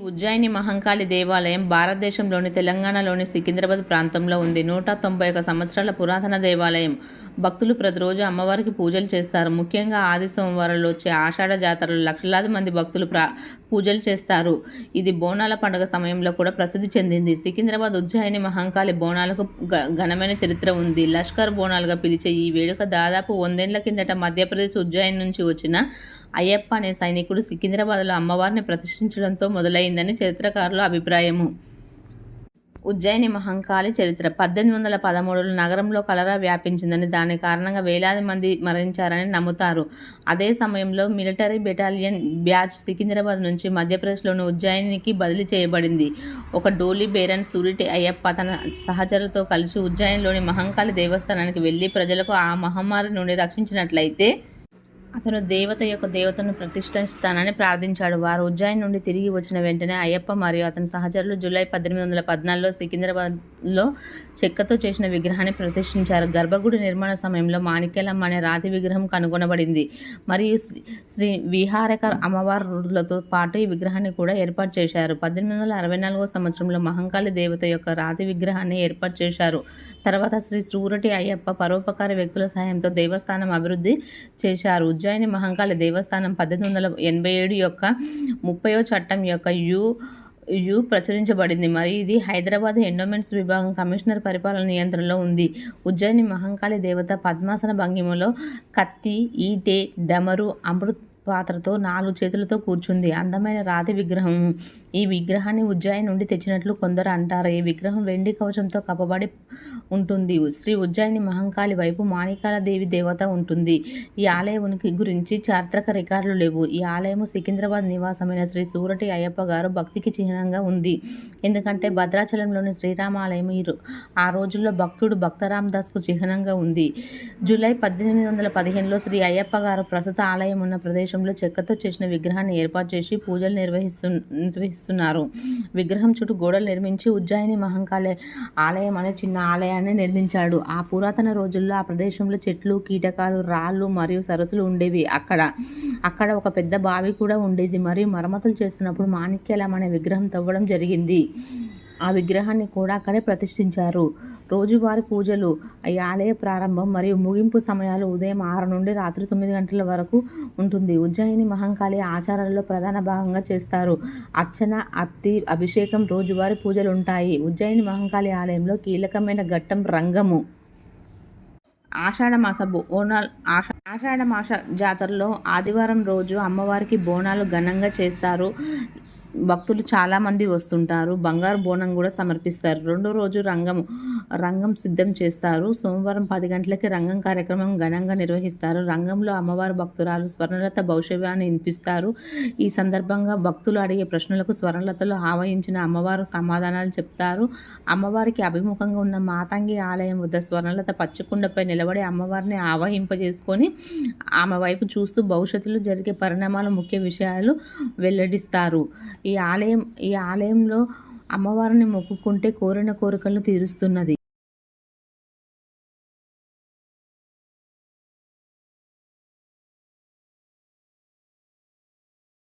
ఉజ్జయిని మహంకాళి దేవాలయం భారతదేశంలోని తెలంగాణలోని సికింద్రాబాద్ ప్రాంతంలో ఉంది. నూట తొంభై ఒక సంవత్సరాల పురాతన దేవాలయం. భక్తులు ప్రతిరోజు అమ్మవారికి పూజలు చేస్తారు. ముఖ్యంగా ఆది సోమవారంలో వచ్చే ఆషాఢ జాతరలో లక్షలాది మంది భక్తులు ప్రా పూజలు చేస్తారు. ఇది బోనాల పండుగ సమయంలో కూడా ప్రసిద్ధి చెందింది. సికింద్రాబాద్ ఉజ్జయిని మహంకాళి బోనాలకు ఘనమైన చరిత్ర ఉంది. లష్కర్ బోనాలుగా పిలిచే ఈ వేడుక దాదాపు వందేళ్ళ కిందట మధ్యప్రదేశ్ ఉజ్జయిని నుంచి వచ్చిన అయ్యప్ప అనే సైనికుడు సికింద్రాబాద్లో అమ్మవారిని ప్రతిష్ఠించడంతో మొదలైందని చరిత్రకారుల అభిప్రాయము. ఉజ్జయిని మహంకాళి చరిత్ర. పద్దెనిమిది వందల పదమూడులో నగరంలో కలరా వ్యాపించిందని దాని కారణంగా వేలాది మంది మరణించారని నమ్ముతారు. అదే సమయంలో మిలిటరీ బెటాలియన్ బ్యాచ్ సికింద్రాబాద్ నుంచి మధ్యప్రదేశ్లోని ఉజ్జయినికి బదిలీ చేయబడింది. ఒక డోలీ బేరన్ సూరిటి అయ్యప్ప తన సహచరులతో కలిసి ఉజ్జయినిలోని మహంకాళి దేవస్థానానికి వెళ్ళి ప్రజలకు ఆ మహమ్మారి నుండి రక్షించినట్లయితే అతను దేవత యొక్క దేవతను ప్రతిష్ఠిస్తానని ప్రార్థించాడు. వారు ఉజ్జాయిన్ నుండి తిరిగి వచ్చిన వెంటనే అయ్యప్ప మరియు అతని సహచరులు జూలై పద్దెనిమిది వందల పద్నాలుగులో సికింద్రాబాద్లో చెక్కతో చేసిన విగ్రహాన్ని ప్రతిష్ఠించారు. గర్భగుడి నిర్మాణ సమయంలో మాణిక్యలమ్మ అనే రాతి విగ్రహం కనుగొనబడింది. మరియు శ్రీ శ్రీ విహారక అమ్మవారులతో పాటు ఈ విగ్రహాన్ని కూడా ఏర్పాటు చేశారు. పద్దెనిమిది వందల అరవై నాలుగో సంవత్సరంలో మహంకాళి దేవత యొక్క రాతి విగ్రహాన్ని ఏర్పాటు చేశారు. తర్వాత శ్రీ సూరటి అయ్యప్ప పరోపకార వ్యక్తుల సహాయంతో దేవస్థానం అభివృద్ధి చేశారు. ఉజ్జయిని మహంకాళి దేవస్థానం పద్దెనిమిది వందల ఎనభై ఏడు యొక్క ముప్పయో చట్టం యొక్క యు యు ప్రచురించబడింది. మరియు ఇది హైదరాబాద్ ఎండోమెంట్స్ విభాగం కమిషనర్ పరిపాలన నియంత్రణలో ఉంది. ఉజ్జయిని మహంకాళి దేవత పద్మాసన భంగిమలో కత్తి ఈటె డమరు అమృత్ పాత్రతో నాలుగు చేతులతో కూర్చుంది. అందమైన రాతి విగ్రహం ఈ విగ్రహాన్ని ఉజ్జాయి నుండి తెచ్చినట్లు కొందరు అంటారు. ఈ విగ్రహం వెండి కవచంతో కప్పబడి ఉంటుంది. శ్రీ ఉజ్జయిని మహంకాళి వైపు మాణికాల దేవి దేవత ఉంటుంది. ఈ ఆలయ ఉనికి గురించి చారిత్రక రికార్డులు లేవు. ఈ ఆలయము సికింద్రాబాద్ నివాసమైన శ్రీ సూరటి అయ్యప్ప గారు భక్తికి చిహ్నంగా ఉంది. ఎందుకంటే భద్రాచలంలోని శ్రీరామాలయం ఈ రో- ఆ రోజుల్లో భక్తుడు భక్తరామ్ దాస్కు చిహ్నంగా ఉంది. జూలై పద్దెనిమిది వందల పదిహేనులో శ్రీ అయ్యప్ప గారు ప్రస్తుత ఆలయం ఉన్న ప్రదేశంలో చెక్కతో చేసిన విగ్రహాన్ని ఏర్పాటు చేసి పూజలు నిర్వహిస్తు నిర్మిస్తున్నారు. విగ్రహం చుట్టూ గోడలు నిర్మించి ఉజ్జాయిని మహంకాళి ఆలయం అనే చిన్న ఆలయాన్ని నిర్మించాడు. ఆ పురాతన రోజుల్లో ఆ ప్రదేశంలో చెట్లు కీటకాలు రాళ్ళు మరియు సరస్సులు ఉండేవి. అక్కడ అక్కడ ఒక పెద్ద బావి కూడా ఉండేది. మరియు మరమ్మతులు చేస్తున్నప్పుడు మాణిక్యలం అనే విగ్రహం తవ్వడం జరిగింది. ఆ విగ్రహాన్ని కూడా అక్కడే ప్రతిష్ఠించారు. రోజువారి పూజలు ఈ ఆలయ ప్రారంభం మరియు ముగింపు సమయాలు ఉదయం ఆరు నుండి రాత్రి తొమ్మిది గంటల వరకు ఉంటుంది. ఉజ్జయిని మహంకాళి ఆచారాలలో ప్రధాన భాగంగా చేస్తారు. అర్చన అత్తి అభిషేకం రోజువారి పూజలు ఉంటాయి. ఉజ్జయిని మహంకాళి ఆలయంలో కీలకమైన ఘట్టం రంగము. ఆషాఢ మాస బోనాలు ఆషా ఆషాఢ మాస జాతరలో ఆదివారం రోజు అమ్మవారికి బోనాలు ఘనంగా చేస్తారు. భక్తులు చాలామంది వస్తుంటారు. బంగారు బోనం కూడా సమర్పిస్తారు. రెండో రోజు రంగం రంగం సిద్ధం చేస్తారు. సోమవారం పది గంటలకి రంగం కార్యక్రమం ఘనంగా నిర్వహిస్తారు. రంగంలో అమ్మవారి భక్తురాలు స్వర్ణలత భవిష్యవాన్ని వినిపిస్తారు. ఈ సందర్భంగా భక్తులు అడిగే ప్రశ్నలకు స్వర్ణలతలో ఆవహించిన అమ్మవారు సమాధానాలు చెప్తారు. అమ్మవారికి అభిముఖంగా ఉన్న మాతంగి ఆలయం వద్ద స్వర్ణలత పచ్చకుండపై నిలబడి అమ్మవారిని ఆవహింపజేసుకొని ఆమె వైపు చూస్తూ భవిష్యత్తులో జరిగే పరిణామాల ముఖ్య విషయాలు వెల్లడిస్తారు. ఈ ఆలయం ఈ ఆలయంలో అమ్మవారిని మొక్కుకుంటే కోరిన కోరికలను తీరుస్తున్నది.